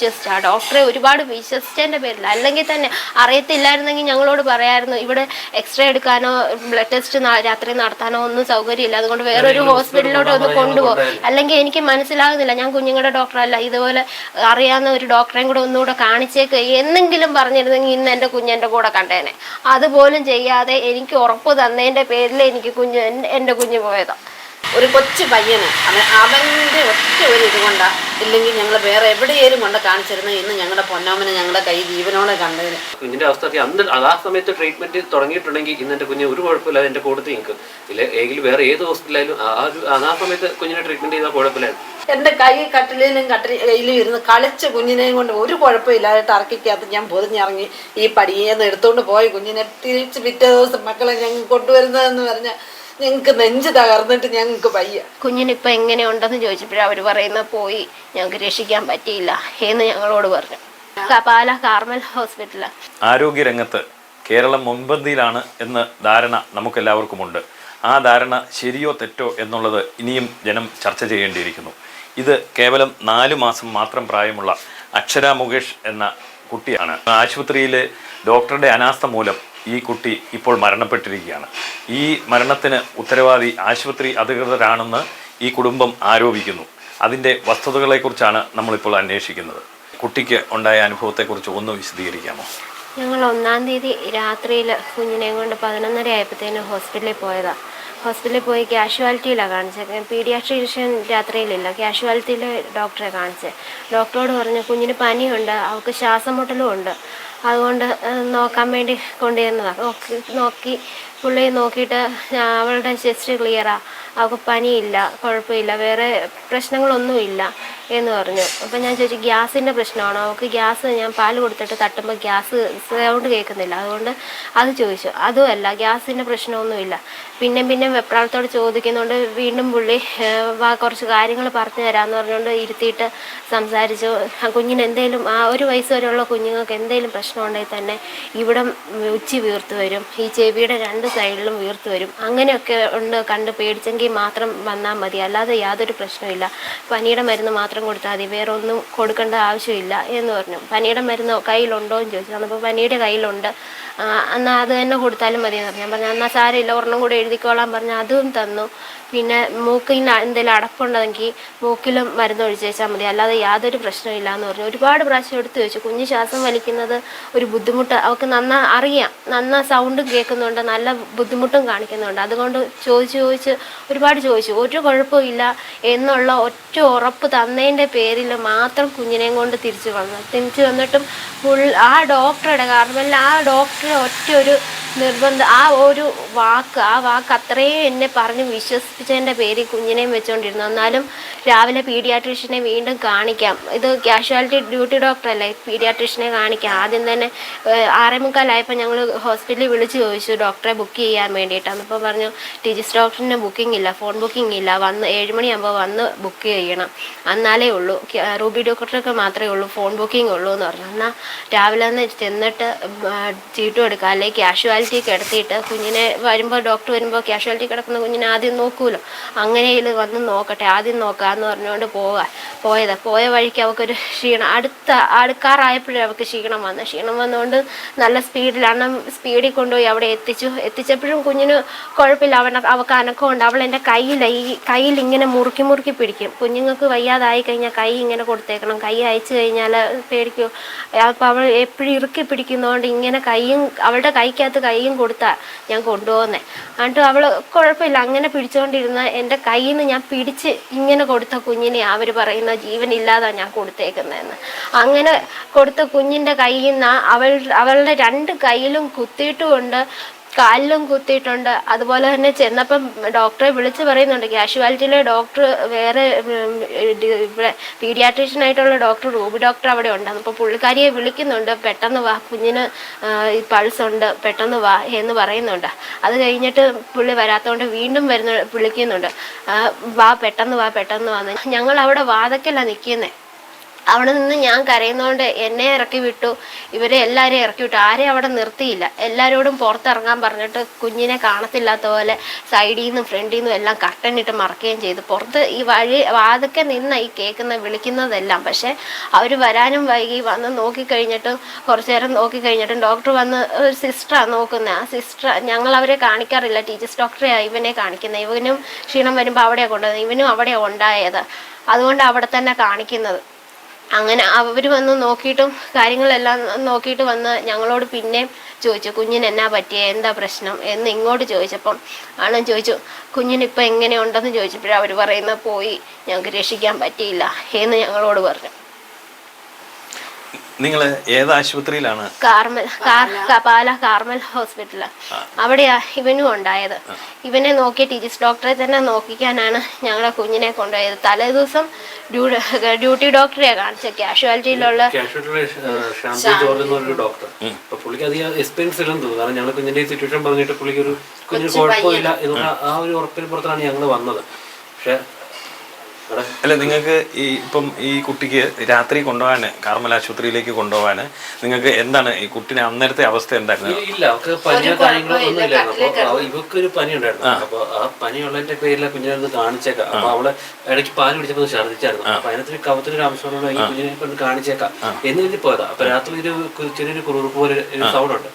വിശ്വസിച്ച ആ ഡോക്ടറെ ഒരുപാട് വിശ്വസിച്ചതിന്റെ പേരിൽ അല്ലെങ്കിൽ തന്നെ അറിയത്തില്ലായിരുന്നെങ്കിൽ ഞങ്ങളോട് പറയായിരുന്നു ഇവിടെ എക്സ്റേ എടുക്കാനോ ബ്ലഡ് ടെസ്റ്റ് രാത്രി നടത്താനോ ഒന്നും സൗകര്യമില്ല. അതുകൊണ്ട് വേറൊരു ഹോസ്പിറ്റലിലോട്ട് ഒന്ന് കൊണ്ടുപോകും അല്ലെങ്കിൽ എനിക്ക് മനസ്സിലാകുന്നില്ല. ഞാൻ കുഞ്ഞുങ്ങളുടെ ഡോക്ടറല്ല. ഇതുപോലെ അറിയാവുന്ന ഒരു ഡോക്ടറെയും കൂടെ ഒന്നുകൂടെ കാണിച്ചേക്ക് എന്നെങ്കിലും പറഞ്ഞിരുന്നെങ്കിൽ ഇന്ന് എന്റെ കുഞ്ഞെന്റെ കൂടെ കണ്ടേനെ. അതുപോലും ചെയ്യാതെ എനിക്ക് ഉറപ്പ് തന്നതിന്റെ പേരിൽ എനിക്ക് കുഞ്ഞ് എന്റെ എന്റെ കുഞ്ഞ് പോയതാ. ഒരു കൊച്ചു പയ്യന്. അവൻ അവന്റെ ഒറ്റ ഒരു ഇത് കൊണ്ടാ ഇല്ലെങ്കിൽ ഞങ്ങൾ വേറെ എവിടെയേലും കൊണ്ട് കാണിച്ചിരുന്നു ഇന്ന് ഞങ്ങളുടെ പൊന്നോമനെ ഞങ്ങളുടെ കൈ ജീവനോടെ കണ്ടതിന്. കുഞ്ഞിന്റെ അവസ്ഥ അന്ന് അത് ആ സമയത്ത് ട്രീറ്റ്മെന്റ് തുടങ്ങിയിട്ടുണ്ടെങ്കിൽ ഇന്ന് എന്റെ കുഞ്ഞ് ഒരു കുഴപ്പമില്ല എന്റെ കൂട്ടത്തിൽ നിൽക്കും ഇല്ല ഏകിൽ വേറെ ഏത് ഹോസ്പിറ്റലായാലും ആ ഒരു ആ സമയത്ത് കുഞ്ഞിനെ ട്രീറ്റ്മെന്റ് ചെയ്താൽ കുഴപ്പമില്ലായിരുന്നു. എന്റെ കൈ കട്ടിലിലും കട്ടിലും ഇരുന്ന് കളിച്ച് കുഞ്ഞിനെയും കൊണ്ട് ഒരു കുഴപ്പമില്ലാതെ ഇറക്കിക്കാത്ത ഞാൻ പൊതിഞ്ഞിറങ്ങി ഈ പടിയെന്ന് എടുത്തുകൊണ്ട് പോയി കുഞ്ഞിനെ. തിരിച്ച് പിറ്റേ ദിവസം മക്കളെ ഞങ്ങൾ കൊണ്ടുവരുന്നതെന്ന് പറഞ്ഞാൽ ഞങ്ങൾക്ക് നെഞ്ച് തകർന്നിട്ട് ഞങ്ങൾക്ക് വയ്യ. എങ്ങനെ ഉണ്ടെന്ന് ചോദിച്ചപ്പോഴും അവർ പറയുന്ന പോയി ഞങ്ങൾക്ക് രക്ഷിക്കാൻ പറ്റിയില്ല എന്ന് ഞങ്ങളോട് പറഞ്ഞു. കപാല കാർമൽ കാർമൽ ആരോഗ്യ ആരോഗ്യരംഗത്ത് കേരളം മുൻപന്തിയിലാണ് എന്ന് ധാരണ നമുക്കെല്ലാവർക്കുമുണ്ട്. ആ ധാരണ ശരിയോ തെറ്റോ എന്നുള്ളത് ഇനിയും ജനം ചർച്ച ചെയ്യേണ്ടിയിരിക്കുന്നു. ഇത് കേവലം നാല് മാസം മാത്രം പ്രായമുള്ള അക്ഷര മുകേഷ് എന്ന കുട്ടിയാണ്. ആശുപത്രിയിലെ ഡോക്ടറുടെ അനാസ്ഥ മൂലം ഈ കുട്ടി ഇപ്പോൾ മരണപ്പെട്ടിരിക്കുകയാണ്. ഈ മരണത്തിന് ഉത്തരവാദി ആശുപത്രി അധികൃതരാണെന്ന് ഈ കുടുംബം ആരോപിക്കുന്നു. അതിന്റെ വസ്തുതകളെക്കുറിച്ചാണ് നമ്മളിപ്പോൾ അന്വേഷിക്കുന്നത്. കുട്ടിക്ക് ഉണ്ടായ അനുഭവത്തെക്കുറിച്ച് ഒന്ന് വിശദീകരിക്കാമോ? ഞങ്ങൾ ഒന്നാം തീയതി രാത്രിയിൽ കുഞ്ഞിനെയും കൊണ്ട് പതിനൊന്നര ആയപ്പോഴത്തേനും ഹോസ്പിറ്റലിൽ പോയതാണ് ഹോസ്പിറ്റലിൽ പോയി കാഷ്വാലിറ്റിയിലാണ് കാണിച്ചത്. പീഡിയാട്രീഷ്യൻ രാത്രിയിലില്ല കാഷ്വാലിറ്റിയിൽ ഡോക്ടറെ കാണിച്ചത് ഡോക്ടറോട് പറഞ്ഞു കുഞ്ഞിന് പനിയുണ്ട് അവൾക്ക് ശ്വാസം മുട്ടലും ഉണ്ട്. അതുകൊണ്ട് നോക്കാൻ വേണ്ടി കൊണ്ടുവരുന്നതാണ് നോക്കി നോക്കി പുള്ളി നോക്കിയിട്ട് അവളുടെ ചെസ്റ്റ് ക്ലിയറാ. അവൾക്ക് പനിയില്ല കുഴപ്പമില്ല വേറെ പ്രശ്നങ്ങളൊന്നുമില്ല എന്ന് പറഞ്ഞു. അപ്പം ഞാൻ ചോദിച്ചു ഗ്യാസിന്റെ പ്രശ്നമാണോ? അവൾക്ക് ഗ്യാസ് ഞാൻ പാൽ കൊടുത്തിട്ട് തട്ടുമ്പോൾ ഗ്യാസ് സൗണ്ട് കേൾക്കുന്നില്ല. അതുകൊണ്ട് അത് ചോദിച്ചു. അതുമല്ല ഗ്യാസിന്റെ പ്രശ്നമൊന്നുമില്ല. പിന്നെ പിന്നെ വെപ്രാളത്തോട് ചോദിക്കുന്നുണ്ട് വീണ്ടും പുള്ളി കുറച്ച് കാര്യങ്ങൾ പറഞ്ഞു തരാമെന്ന് പറഞ്ഞുകൊണ്ട് ഇരുത്തിയിട്ട് സംസാരിച്ചു. കുഞ്ഞിന് എന്തെങ്കിലും ആ ഒരു വയസ്സ് വരെയുള്ള കുഞ്ഞുങ്ങൾക്ക് എന്തെങ്കിലും പ്രശ്നമുണ്ടെങ്കിൽ തന്നെ ഇവിടെ ഉച്ചി വീർത്ത് വരും. ഈ ചെവിയുടെ രണ്ട് സൈഡിലും വീർത്ത് വരും. അങ്ങനെയൊക്കെ ഉണ്ട് കണ്ട് പേടിച്ചെങ്കിൽ മാത്രം വന്നാൽ മതി. അല്ലാതെ യാതൊരു പ്രശ്നമില്ല പനിയുടെ മരുന്ന് മാത്രം കൊടുത്താൽ മതി. വേറെ ഒന്നും കൊടുക്കേണ്ട ആവശ്യമില്ല എന്ന് പറഞ്ഞു. പനിയുടെ മരുന്ന് കയ്യിലുണ്ടോ എന്ന് ചോദിച്ചു. അപ്പോൾ പനിയുടെ കയ്യിലുണ്ട്. എന്നാൽ അത് തന്നെ കൊടുത്താലും മതി എന്ന് പറഞ്ഞു. ഞാൻ പറഞ്ഞു എന്നാൽ സാരമില്ല. ഒരെണ്ണം കൂടെ എഴുതിക്കോളാൻ പറഞ്ഞു അതും തന്നു. പിന്നെ മൂക്കിന് എന്തെങ്കിലും അടപ്പുണ്ടെങ്കിൽ മൂക്കിലും മരുന്ന് ഒഴിച്ചേച്ചാൽ മതി. അല്ലാതെ യാതൊരു പ്രശ്നമില്ല എന്ന് പറഞ്ഞു. ഒരുപാട് പ്രാവശ്യം എടുത്തു വെച്ചു കുഞ്ഞ് ശ്വാസം വലിക്കുന്നത് ഒരു ബുദ്ധിമുട്ട്. അവൾക്ക് നന്നാ അറിയാം. നന്നാ സൗണ്ടും കേൾക്കുന്നുണ്ട്. നല്ല ബുദ്ധിമുട്ടും കാണിക്കുന്നുണ്ട്. അതുകൊണ്ട് ചോദിച്ച് ചോദിച്ച് ഒരുപാട് ചോദിച്ചു. ഒരു കുഴപ്പമില്ല എന്നുള്ള ഒറ്റ ഉറപ്പ് തന്നതിന്റെ പേരിൽ മാത്രം കുഞ്ഞിനെയും കൊണ്ട് തിരിച്ചു വന്നു. തിരിച്ചു വന്നിട്ടും ഫുൾ ആ ഡോക്ടറുടെ കാരണമല്ല ആ ഡോക്ടറെ ഒറ്റ ഒരു നിർബന്ധം ആ ഒരു വാക്ക് ആ വാക്ക് അത്രയും എന്നെ പറഞ്ഞ് വിശ്വസിപ്പിച്ചതിന്റെ പേരിൽ കുഞ്ഞിനെയും വെച്ചുകൊണ്ടിരുന്നു എന്നാലും രാവിലെ പീഡിയാട്രീഷ്യനെ വീണ്ടും കാണിക്കാം. ഇത് കാഷ്വാലിറ്റി ഡ്യൂട്ടി ഡോക്ടറല്ലേ? പീഡിയാട്രീഷ്യനെ കാണിക്കാം. ആദ്യം തന്നെ ആറേ മുക്കാലായപ്പോൾ ഞങ്ങൾ ഹോസ്പിറ്റലിൽ വിളിച്ച് ചോദിച്ചു ഡോക്ടറെ ബുക്ക് ചെയ്യാൻ വേണ്ടിയിട്ടാണ്. അപ്പോൾ പറഞ്ഞു രജിസ്റ്റർ ഡോക്ടറിന് ബുക്കിംഗ് ഇല്ല ഫോൺ ബുക്കിംഗ് ഇല്ല വന്ന് ഏഴ് മണിയാകുമ്പോൾ വന്ന് ബുക്ക് ചെയ്യണം. എന്നാലേ ഉള്ളൂ. റൂബി ഡോക്ടർക്ക് മാത്രമേ ഉള്ളൂ ഫോൺ ബുക്കിംഗ് ഉള്ളൂ എന്ന് പറഞ്ഞു. എന്നാൽ രാവിലെ ഒന്ന് ചെന്നിട്ട് ചീട്ടും എടുക്കുക അല്ലെങ്കിൽ കാഷ്വാലിറ്റി കിടത്തിയിട്ട് കുഞ്ഞിനെ വരുമ്പോൾ ഡോക്ടർ വരുമ്പോൾ ക്യാഷ്വാലിറ്റി കിടക്കുന്ന കുഞ്ഞിനെ ആദ്യം നോക്കുമല്ലോ അങ്ങനെ ഇത് വന്ന് നോക്കട്ടെ ആദ്യം നോക്കാമെന്ന് പറഞ്ഞുകൊണ്ട് പോകാൻ പോയത്. പോയ വഴിക്ക് അവൾക്കൊരു ക്ഷീണം. അടുത്ത അടുക്കാറായപ്പോഴേ അവൾക്ക് ക്ഷീണം വന്നു. ക്ഷീണം വന്നുകൊണ്ട് നല്ല സ്പീഡിലാണ് സ്പീഡിൽ കൊണ്ടുപോയി അവിടെ എത്തിച്ചു. എത്തിച്ചപ്പോഴും കുഞ്ഞിന് കുഴപ്പമില്ല. അവൻ അവൾക്ക് അനക്കമുണ്ട്. അവൾ എന്റെ കയ്യിൽ ഈ കയ്യിൽ ഇങ്ങനെ മുറുക്കി മുറുക്കി പിടിക്കും. കുഞ്ഞുങ്ങൾക്ക് വയ്യാതായി കഴിഞ്ഞാൽ കൈ ഇങ്ങനെ കൊടുത്തേക്കണം. കൈ അയച്ചു കഴിഞ്ഞാൽ പേടിക്കും. അപ്പോൾ അവൾ എപ്പോഴും ഇറുക്കി പിടിക്കുന്നതുകൊണ്ട് ഇങ്ങനെ കൈയും അവളുടെ കൈക്കകത്ത് കൈയും കൊടുത്താൽ ഞാൻ കൊണ്ടുപോകുന്നത് എന്നിട്ട് അവൾ കുഴപ്പമില്ല. അങ്ങനെ പിടിച്ചുകൊണ്ടിരുന്ന എന്റെ കയ്യിൽ നിന്ന് ഞാൻ പിടിച്ച് ഇങ്ങനെ കൊടുത്ത കുഞ്ഞിനെ അവർ പറയുന്ന ജീവനില്ലാതെ ഞാൻ കൊടുത്തേക്കുന്നതെന്ന്. അങ്ങനെ കൊടുത്ത കുഞ്ഞിന്റെ കയ്യിൽ നിന്ന് അവൾ അവളുടെ രണ്ട് കയ്യിലും കുത്തിയിട്ടുമുണ്ട് കാലിലും കുത്തിയിട്ടുണ്ട്. അതുപോലെ തന്നെ ചെന്നപ്പം ഡോക്ടറെ വിളിച്ച് പറയുന്നുണ്ട് കാഷ്വാലിറ്റിയിലെ ഡോക്ടർ വേറെ പീഡിയാട്രീഷ്യൻ ആയിട്ടുള്ള ഡോക്ടർ റൂബി ഡോക്ടർ അവിടെ ഉണ്ട്. അപ്പോൾ പുള്ളിക്കാരിയെ വിളിക്കുന്നുണ്ട് പെട്ടെന്ന് വാ കുഞ്ഞിന് പൾസ് ഉണ്ട് പെട്ടെന്ന് വാ എന്ന് പറയുന്നുണ്ട്. അത് കഴിഞ്ഞിട്ട് പുള്ളി വരാത്തതുകൊണ്ട് വീണ്ടും വരുന്ന വിളിക്കുന്നുണ്ട് വാ പെട്ടെന്ന് വാ പെട്ടെന്ന് വാ ഞങ്ങൾ അവിടെ വാതക്കല്ല നിൽക്കുന്നത് അവിടെ നിന്ന് ഞാൻ കരയുന്നതുകൊണ്ട് എന്നെ ഇറക്കി വിട്ടു. ഇവരെ എല്ലാവരെയും ഇറക്കി വിട്ടു. ആരെയും അവിടെ നിർത്തിയില്ല. എല്ലാവരോടും പുറത്തിറങ്ങാൻ പറഞ്ഞിട്ട് കുഞ്ഞിനെ കാണത്തില്ലാത്ത പോലെ സൈഡിൽ നിന്നും ഫ്രണ്ടിൽ നിന്നും എല്ലാം കട്ടനിട്ട് മറക്കുകയും ചെയ്തു. പുറത്ത് ഈ വഴി വാതൊക്കെ നിന്ന് ഈ കേൾക്കുന്ന വിളിക്കുന്നതെല്ലാം. പക്ഷേ അവർ വരാനും വൈകി. വന്ന് നോക്കിക്കഴിഞ്ഞിട്ടും കുറച്ചു നേരം നോക്കിക്കഴിഞ്ഞിട്ടും ഡോക്ടർ വന്ന് ഒരു സിസ്റ്ററാണ് നോക്കുന്നത് ആ സിസ്റ്റർ ഞങ്ങൾ അവരെ കാണിക്കാറില്ല. ടീച്ചേഴ്സ് ഡോക്ടറെ ഇവനെ കാണിക്കുന്നത് ഇവനും ക്ഷീണം വരുമ്പോൾ അവിടെയാണ് കൊണ്ടുവന്നത് ഇവനും അവിടെയാണ് ഉണ്ടായത്. അതുകൊണ്ട് അവിടെ തന്നെ കാണിക്കുന്നത്. അങ്ങനെ അവർ വന്ന് നോക്കിയിട്ടും കാര്യങ്ങളെല്ലാം നോക്കിയിട്ട് വന്ന് ഞങ്ങളോട് പിന്നെയും ചോദിച്ചു കുഞ്ഞിന് എന്നാ പറ്റിയ? എന്താ പ്രശ്നം? എന്ന് ഇങ്ങോട്ട് ചോദിച്ചപ്പം ആണ് ചോദിച്ചു കുഞ്ഞിന് ഇപ്പം എങ്ങനെയുണ്ടെന്ന് ചോദിച്ചപ്പോഴും അവർ പറയുന്ന പോയി ഞങ്ങൾക്ക് രക്ഷിക്കാൻ പറ്റിയില്ല എന്ന് ഞങ്ങളോട് പറഞ്ഞു. നിങ്ങൾ ഏത് ആശുപത്രിയിലാണ്? കാർമൽ കപാല പാല കാർമൽ ഹോസ്പിറ്റൽ. അവിടെയാ ഇവനും ഉണ്ടായത്. ഇവനെ നോക്കി ടീച്ചേഴ്സ് ഡോക്ടറെ തന്നെ നോക്കിക്കാനാണ് ഞങ്ങളെ കുഞ്ഞിനെ കൊണ്ടുപോയത്. തലേ ദിവസം ഡ്യൂട്ടി ഡോക്ടറെ കാണിച്ചത്. കാഷ്വാലിറ്റിയിലുള്ള എക്സ്പീരിയൻസ് ഇല്ലെന്ന് തോന്നുന്നു. കാരണം ഞങ്ങൾ കുഞ്ഞിന്റെ സിറ്റുവേഷൻ പറഞ്ഞിട്ട് പുള്ളിക്ക് ഒരു കുഞ്ഞിന് കുഴപ്പമില്ല എന്നുള്ള ആ ഒരു ഉറപ്പിന് പുറത്താണ് ഞങ്ങൾ വന്നത്. പക്ഷെ അല്ല നിങ്ങൾക്ക് ഈ ഇപ്പം ഈ കുട്ടിക്ക് രാത്രി കൊണ്ടുപോകാൻ കാർമൽ ആശുപത്രിയിലേക്ക് കൊണ്ടുപോകാൻ നിങ്ങൾക്ക് എന്താണ് ഈ കുട്ടിനെ അന്നേരത്തെ അവസ്ഥ എന്തായിരുന്നു? ഇല്ല അവർക്ക് പനിയോ കാര്യങ്ങളോ ഒന്നും ഇല്ലായിരുന്നു അപ്പൊ ഇവക്ക് ഒരു പനി ഉണ്ടായിരുന്നു അപ്പൊ ആ പനിയുള്ളതിന്റെ പേരിൽ കുഞ്ഞിനെ കാണിച്ചേക്കാം. അപ്പൊ അവൾ ഇടയ്ക്ക് പാൽ പിടിച്ചപ്പോൾ ഛർദ്ദിച്ചായിരുന്നു. അപ്പൊ അതിനകത്തൊരു കവത്തിനൊരു ആവശ്യമുള്ള ഈ കുഞ്ഞിനെ കൊണ്ട് കാണിച്ചേക്കാം. എന്ന് കരുതി പോയതാ. അപ്പൊ രാത്രി ഒരു ചെറിയൊരു കുറുപ്പ് പോലെ ഒരു സൗണ്ട് ഉണ്ട്.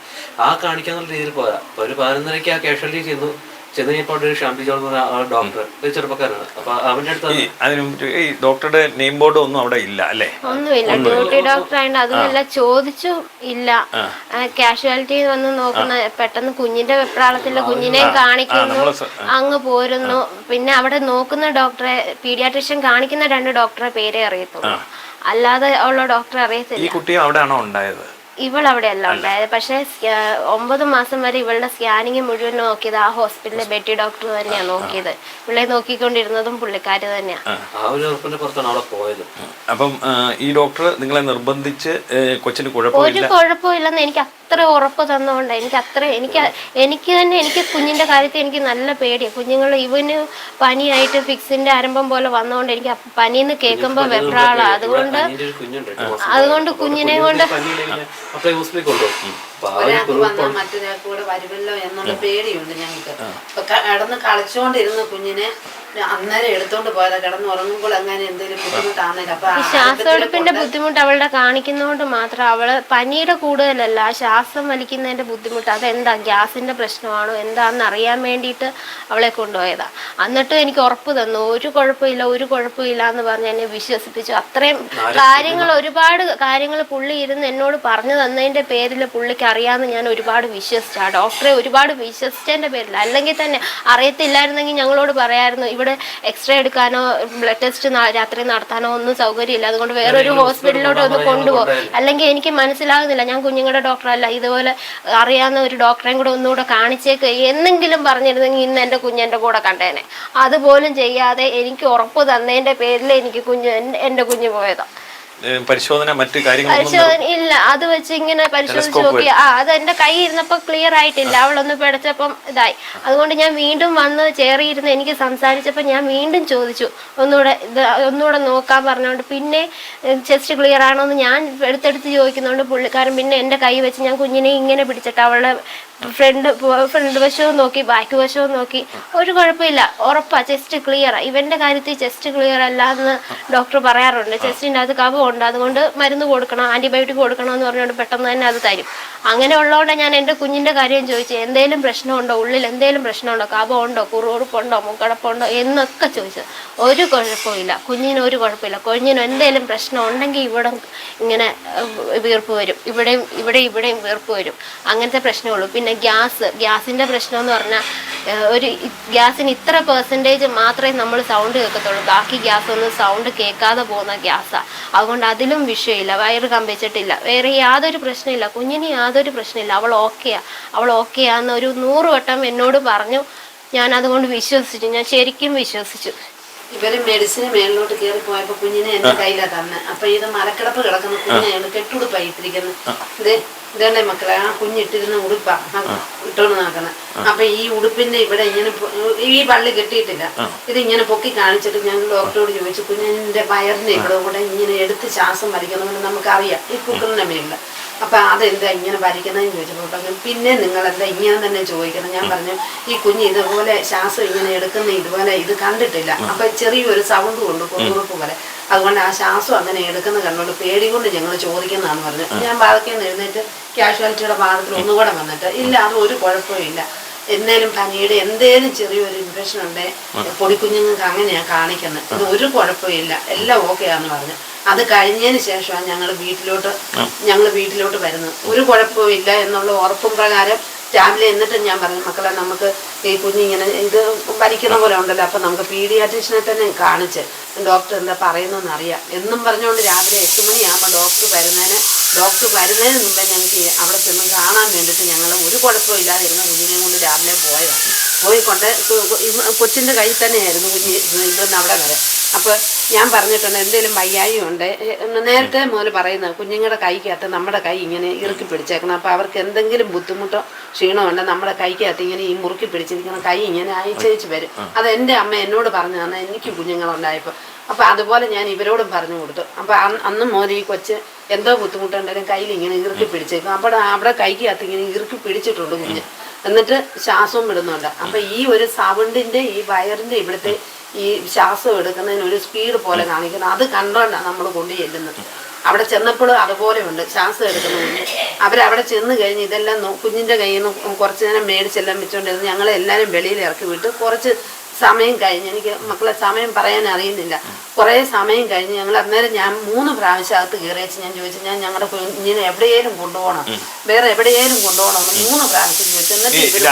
ആ കാണിക്കാന്നുള്ള രീതിയിൽ പോയതാ. അപ്പൊ ഒരു പതിനൊന്നരയ്ക്ക് ആ കാഷ്വാലിറ്റി ചെന്നു. ചെന്ന് കഴിഞ്ഞപ്പോൾ അവിടെ ഒരു ഷാംപി ജോർജ് എന്ന് പറഞ്ഞ ആ ഡോക്ടർ ഒരു ചെറുപ്പക്കാരനാണ്. അപ്പൊ അവന്റെ അടുത്ത് അതിന് ഈ ഡോക്ടറുടെ നെയിം ബോർഡ് ഒന്നും അവിടെ ഇല്ല അല്ലേ? ഒന്നുമില്ല. ഡ്യൂട്ടി ഡോക്ടർ ആയതുകൊണ്ട് അതുമല്ല ചോദിച്ചു ഇല്ല. കാഷ്വാലിറ്റി വന്ന് നോക്കുന്ന പെട്ടെന്ന് കുഞ്ഞിന്റെ വെപ്രാളത്തിലെ കുഞ്ഞിനെ കാണിക്കുന്നു അങ്ങ് പോരുന്നു. പിന്നെ അവിടെ നോക്കുന്ന ഡോക്ടറെ പീഡിയാട്രിഷ്യൻ കാണിക്കുന്ന രണ്ട് ഡോക്ടറെ പേരെ അറിയത്തുള്ളൂ. അല്ലാതെ ഉള്ള ഡോക്ടറെ അറിയത്തില്ല. ഈ കുട്ടി അവിടെയാണോ ഉണ്ടായത്? ഇവൾ അവിടെ അല്ല. ഉണ്ടായത്. പക്ഷെ ഒമ്പത് മാസം വരെ ഇവളുടെ സ്കാനിങ് മുഴുവൻ നോക്കിയത് ആ ഹോസ്പിറ്റലിലെ ബെറ്റി ഡോക്ടർ തന്നെയാണ് നോക്കിയത്. ഇവളെ നോക്കിക്കൊണ്ടിരുന്നതും പുള്ളിക്കാര് തന്നെയാണ് ഒരു അപ്പം ഈ ഡോക്ടർ നിങ്ങളെ നിർബന്ധിച്ച് കൊച്ചിന് ഒരു കുഴപ്പമില്ല കുഴപ്പമില്ലെന്ന് എനിക്ക് അത്ര ഉറപ്പ് തന്നുകൊണ്ട് എനിക്ക് അത്ര എനിക്ക് എനിക്ക് തന്നെ എനിക്ക് കുഞ്ഞിന്റെ കാര്യത്തിൽ എനിക്ക് നല്ല പേടിയാണ് കുഞ്ഞുങ്ങൾ ഇവന് പനിയായിട്ട് ഫിക്സിന്റെ ആരംഭം പോലെ വന്നുകൊണ്ട് എനിക്ക് പനിന്ന് കേൾക്കുമ്പോൾ വെപ്രാളാണ് അതുകൊണ്ട് അതുകൊണ്ട് കുഞ്ഞിനെ കൊണ്ട് ഒരാൾക്ക് വന്നാൽ മറ്റൊരാൾക്ക് കൂടെ വരുമല്ലോ എന്നുള്ള പേടിയുണ്ട് ഞങ്ങൾക്ക്. ഇപ്പൊ കിടന്ന് കളിച്ചോണ്ടിരുന്ന കുഞ്ഞിനെ അന്നേരം എടുത്തോണ്ട് പോയത്. കിടന്ന് ഉറങ്ങുമ്പോൾ അങ്ങനെ എന്തെങ്കിലും ബുദ്ധിമുട്ടാണെങ്കിൽ അപ്പൊ ശ്വാസമെടുപ്പിന്റെ ബുദ്ധിമുട്ട് അവളുടെ കാണിക്കുന്നതുകൊണ്ട് മാത്രം അവൾ പനിയുടെ കൂടുതലല്ല. ശ്വാസം വലിക്കുന്നതിന്റെ ബുദ്ധിമുട്ട് അതെന്താ? ഗ്യാസിന്റെ പ്രശ്നമാണോ? എന്താണെന്ന് അറിയാൻ വേണ്ടിയിട്ട് അവളെ കൊണ്ടുപോയതാ. എന്നിട്ടും എനിക്ക് ഉറപ്പ് തന്നു. ഒരു കുഴപ്പമില്ല ഒരു കുഴപ്പമില്ല എന്ന് പറഞ്ഞ് എന്നെ വിശ്വസിപ്പിച്ചു. അത്രയും കാര്യങ്ങൾ ഒരുപാട് കാര്യങ്ങൾ പുള്ളി ഇരുന്ന് എന്നോട് പറഞ്ഞു തന്നതിന്റെ പേരിൽ പുള്ളിക്ക് അറിയാമെന്ന് ഞാൻ ഒരുപാട് വിശ്വസിച്ചു ആ ഡോക്ടറെ ഒരുപാട് വിശ്വസിച്ചതിന്റെ പേരിൽ അല്ലെങ്കിൽ തന്നെ അറിയത്തില്ലായിരുന്നെങ്കിൽ ഞങ്ങളോട് പറയായിരുന്നു ഇവിടെ എക്സ്റേ എടുക്കാനോ ബ്ലഡ് ടെസ്റ്റ് രാത്രി നടത്താനോ ഒന്നും സൗകര്യമില്ല അതുകൊണ്ട് വേറൊരു ഹോസ്പിറ്റലിലോട്ട് ഒന്ന് കൊണ്ടുപോകും അല്ലെങ്കിൽ എനിക്ക് മനസ്സിലാകുന്നില്ല ഞാൻ കുഞ്ഞുങ്ങളുടെ ഡോക്ടറല്ല ഇതുപോലെ അറിയാവുന്ന ഒരു ഡോക്ടറെയും കൂടെ ഒന്നുകൂടെ കാണിച്ചേക്ക് എന്നെങ്കിലും പറഞ്ഞിരുന്നെങ്കിൽ ഇന്ന് എന്റെ കുഞ്ഞെന്റെ കൂടെ കണ്ടേനെ. അതുപോലും ചെയ്യാതെ എനിക്ക് ഉറപ്പ് തന്നതിന്റെ പേരിൽ എനിക്ക് കുഞ്ഞ് എന്റെ കുഞ്ഞ് പോയതാണ് പരിശോധന മറ്റു കാര്യങ്ങളൊന്നും ഇല്ല അത് വെച്ച് ഇങ്ങനെ പരിശോധിച്ച് നോക്കി ആ അത് എന്റെ കൈ ഇരുന്നപ്പോ ക്ലിയർ ആയിട്ടില്ല. അവളൊന്ന് പിടച്ചപ്പം ഇതായി. അതുകൊണ്ട് ഞാൻ വീണ്ടും വന്ന് ചേറിയിരുന്ന് എനിക്ക് സംസാരിച്ചപ്പോൾ ഞാൻ വീണ്ടും ചോദിച്ചു. ഒന്നുകൂടെ ഇത് ഒന്നുകൂടെ നോക്കാൻ പറഞ്ഞുകൊണ്ട് പിന്നെ ചെസ്റ്റ് ക്ലിയർ ആണോ എന്ന് ഞാൻ എടുത്തെടുത്ത് ചോദിക്കുന്നതുകൊണ്ട് പുള്ളിക്കാരൻ പിന്നെ എന്റെ കൈ വെച്ച് ഞാൻ കുഞ്ഞിനെ ഇങ്ങനെ പിടിച്ചിട്ട് അവളുടെ ഫ്രണ്ട് ഫ്രണ്ട് വശവും നോക്കി ബാക്ക് വശവും നോക്കി. ഒരു കുഴപ്പമില്ല. ഉറപ്പാ ചെസ്റ്റ് ക്ലിയർ ഇവന്റെ കാര്യത്തിൽ ചെസ്റ്റ് ക്ലിയർ അല്ല എന്ന് ഡോക്ടർ പറയാറുണ്ട്. ചെസ്റ്റിന്റെ അത് ഉണ്ട്. അതുകൊണ്ട് മരുന്ന് കൊടുക്കണം ആന്റിബയോട്ടിക് കൊടുക്കണം എന്ന് പറഞ്ഞുകൊണ്ട് പെട്ടെന്ന് തന്നെ അത് തരും. അങ്ങനെ ഉള്ളതുകൊണ്ട് ഞാൻ എന്റെ കുഞ്ഞിന്റെ കാര്യം ചോദിച്ചു എന്തെങ്കിലും പ്രശ്നമുണ്ടോ? ഉള്ളിൽ എന്തെങ്കിലും പ്രശ്നമുണ്ടോ? കഫമുണ്ടോ കുറുകുറുപ്പുണ്ടോ? മുക്കടപ്പുണ്ടോ? എന്നൊക്കെ ചോദിച്ചത്. ഒരു കുഴപ്പമില്ല. കുഞ്ഞിന് ഒരു കുഴപ്പമില്ല. കുഞ്ഞിന് എന്തെങ്കിലും പ്രശ്നം ഉണ്ടെങ്കിൽ ഇവിടെ ഇങ്ങനെ വീർപ്പ് വരും. ഇവിടെയും ഇവിടെ ഇവിടെയും വീർപ്പ് വരും. അങ്ങനത്തെ പ്രശ്നമുള്ളൂ പിന്നെ ഗ്യാസ് ഗ്യാസിന്റെ പ്രശ്നം എന്ന് പറഞ്ഞാൽ ഒരു ഗ്യാസിന് ഇത്ര പെർസെന്റേജ് മാത്രമേ നമ്മൾ സൗണ്ട് കേൾക്കത്തുള്ളൂ. ബാക്കി ഗ്യാസ് ഒന്നും സൗണ്ട് കേൾക്കാതെ പോകുന്ന ഗ്യാസാണ് അതുകൊണ്ട് അതിലും വിഷയമില്ല. വയറ് കമ്പിച്ചിട്ടില്ല. വേറെ യാതൊരു പ്രശ്നമില്ല. കുഞ്ഞിന് യാതൊരു പ്രശ്നമില്ല. അവൾ ഓക്കെയാ. അവൾ ഓക്കെയാന്ന് ഒരു നൂറ് വട്ടം എന്നോട് പറഞ്ഞു. ഞാൻ അതുകൊണ്ട് വിശ്വസിച്ചു. ഞാൻ ശരിക്കും വിശ്വസിച്ചു. ഇവർ മെഡിസിന് മേളിലോട്ട് കയറി പോയപ്പോ കുഞ്ഞിനെ എന്റെ കയ്യിലാ തന്നെ. അപ്പൊ ഇത് മലക്കിടപ്പ് കിടക്കുന്ന. കുഞ്ഞാണ് കെട്ടുടുപ്പായി ഇട്ടിരിക്കുന്നത് ഇത് ഇതേണ്ടേ മക്കളെ ആ കുഞ്ഞിട്ടിരുന്ന ഉടുപ്പാ. ഇട്ടോണ്ട് നടക്കുന്നത് അപ്പൊ ഈ ഉടുപ്പിന്റെ ഇവിടെ ഇങ്ങനെ ഈ പള്ളി കെട്ടിയിട്ടില്ല. ഇത് ഇങ്ങനെ പൊക്കി കാണിച്ചിട്ട് ഞാൻ ഡോക്ടറോട് ചോദിച്ചു കുഞ്ഞിന്റെ വയറിന്റെ ഇവിടെ കൂടെ ഇങ്ങനെ എടുത്ത് ശ്വാസം വലിക്കണമെന്ന് നമുക്കറിയാം. ഈ കുക്കറിന്റെ മേളിൽ. അപ്പൊ അതെന്താ ഇങ്ങനെ വരയ്ക്കുന്നതെന്ന് ചോദിച്ചപ്പോൾ പറഞ്ഞു പിന്നെ നിങ്ങളെന്താ ഇങ്ങനെ തന്നെ ചോദിക്കണം? ഞാൻ പറഞ്ഞു ഈ കുഞ്ഞ് ഇതുപോലെ ശ്വാസം ഇങ്ങനെ എടുക്കുന്ന ഇതുപോലെ ഇത് കണ്ടിട്ടില്ല. അപ്പൊ ചെറിയൊരു സൗണ്ട് കൊണ്ട് കുറുപ്പ് പോലെ അതുകൊണ്ട് ആ ശ്വാസം അങ്ങനെ എടുക്കുന്ന കണ്ടുകൊണ്ട് പേടി കൊണ്ട് ഞങ്ങൾ ചോദിക്കുന്നതാണ് പറഞ്ഞത് ഞാൻ ബാധക്കേന്ന് എഴുന്നേറ്റ് ക്യാഷ്വാലിറ്റിയുടെ ഭാഗത്തിൽ ഒന്നുകൂടെ വന്നിട്ട് ഇല്ല അത് ഒരു കുഴപ്പവും ഇല്ല. എന്തേലും പനിയുടെ എന്തേലും ചെറിയൊരു ഇൻഫെക്ഷൻ ഉണ്ടേ പൊടിക്കുഞ്ഞുങ്ങൾക്ക് അങ്ങനെയാണ് കാണിക്കുന്നത് ഇത് ഒരു കുഴപ്പമില്ല എല്ലാം ഓക്കെ ആന്ന് പറഞ്ഞു. അത് കഴിഞ്ഞതിന് ശേഷമാണ് ഞങ്ങൾ വീട്ടിലോട്ട് ഞങ്ങൾ വീട്ടിലോട്ട് വരുന്നത്. ഒരു കുഴപ്പവും ഇല്ല എന്നുള്ള ഉറപ്പും പ്രകാരം രാവിലെ എന്നിട്ട് ഞാൻ പറഞ്ഞു മക്കളെ നമുക്ക് ഈ കുഞ്ഞിങ്ങനെ ഇത് വലിക്കുന്ന പോലെ ഉണ്ടല്ലോ അപ്പം നമുക്ക് പീഡിയാട്രീഷനെ തന്നെ കാണിച്ച് ഡോക്ടർ എന്താ പറയുന്നതെന്ന് അറിയാം. എന്നും പറഞ്ഞുകൊണ്ട് രാവിലെ എട്ട് മണിയാകുമ്പോൾ ഡോക്ടർ വരുന്നതിന് ഡോക്ടർ വരുന്നതിന് മുമ്പേ ഞങ്ങൾക്ക് അവിടെ ചെന്ന് കാണാൻ വേണ്ടിയിട്ട് ഞങ്ങൾ ഒരു കുഴപ്പമില്ലാതിരുന്ന കുഞ്ഞിനെ കൊണ്ട് രാവിലെ പോയതാണ്. പോയിക്കൊണ്ട് കൊച്ചിന്റെ കയ്യിൽ തന്നെയായിരുന്നു കുഞ്ഞ് ഇതൊന്ന് അവിടെ വരെ. അപ്പോൾ ഞാൻ പറഞ്ഞിട്ടുണ്ട് എന്തെങ്കിലും വയ്യായും ഉണ്ട് നേരത്തെ മുതൽ പറയുന്നത് കുഞ്ഞുങ്ങളുടെ കൈക്കകത്ത് നമ്മുടെ കൈ ഇങ്ങനെ ഇറുക്കി പിടിച്ചേക്കണം. അപ്പോൾ അവർക്ക് എന്തെങ്കിലും ബുദ്ധിമുട്ടോ ക്ഷീണമോ ഉണ്ടോ നമ്മുടെ കൈക്കകത്ത് ഇങ്ങനെ ഈ മുറുക്കി പിടിച്ചിരിക്കുന്ന കൈ ഇങ്ങനെ അയച്ചയച്ച് വരും. അത് എന്റെ അമ്മ എന്നോട് പറഞ്ഞു തന്നെ. എനിക്ക് കുഞ്ഞുങ്ങളുണ്ടായപ്പോൾ അപ്പോൾ അതുപോലെ ഞാൻ ഇവരോടും പറഞ്ഞു കൊടുത്തു. അപ്പോൾ അന്ന് മുതൽ ഈ കൊച്ച് എന്തോ ബുദ്ധിമുട്ടുണ്ടെങ്കിലും കയ്യിൽ ഇങ്ങനെ ഇറുക്കി പിടിച്ചേക്കും. അപ്പോൾ അവിടെ കൈക്കകത്ത് ഇങ്ങനെ ഇറുക്കി പിടിച്ചിട്ടുണ്ട് കുഞ്ഞ്. എന്നിട്ട് ശ്വാസവും വിടുന്നുണ്ട്. അപ്പൊ ഈ ഒരു സൗണ്ടിന്റെ ഈ വയറിന്റെ ഇവിടുത്തെ ഈ ശ്വാസം എടുക്കുന്നതിന് ഒരു സ്പീഡ് പോലെ കാണിക്കുന്നത് അത് കണ്ടോണ്ടാണ് നമ്മൾ കൊണ്ടു ചെല്ലുന്നത്. അവിടെ ചെന്നപ്പോഴും അതുപോലെ ഉണ്ട് ശ്വാസം എടുക്കുന്നുണ്ട് അവരവിടെ ചെന്ന് കഴിഞ്ഞ് ഇതെല്ലാം കുഞ്ഞിന്റെ കയ്യിൽ നിന്ന് കുറച്ച് നേരം മേടിച്ചെല്ലാം വെച്ചുകൊണ്ടിരുന്ന് ഞങ്ങളെ എല്ലാവരും വെളിയിൽ ഇറക്കി വിട്ട് കുറച്ച് സമയം കഴിഞ്ഞ്. എനിക്ക് മക്കളെ സമയം പറയാൻ അറിയുന്നില്ല. കുറേ സമയം കഴിഞ്ഞ് ഞങ്ങൾ അന്നേരം ഞാൻ മൂന്ന് പ്രാവശ്യം അകത്ത് കയറി വെച്ച് ഞാൻ ചോദിച്ചു ഞാൻ ഞങ്ങളുടെ കുഞ്ഞിനെ എവിടെയേലും കൊണ്ടുപോകണം? വേറെ എവിടെയേലും കൊണ്ടുപോകണം? മൂന്ന് പ്രാവശ്യം ചോദിച്ചു. എന്നിട്ട്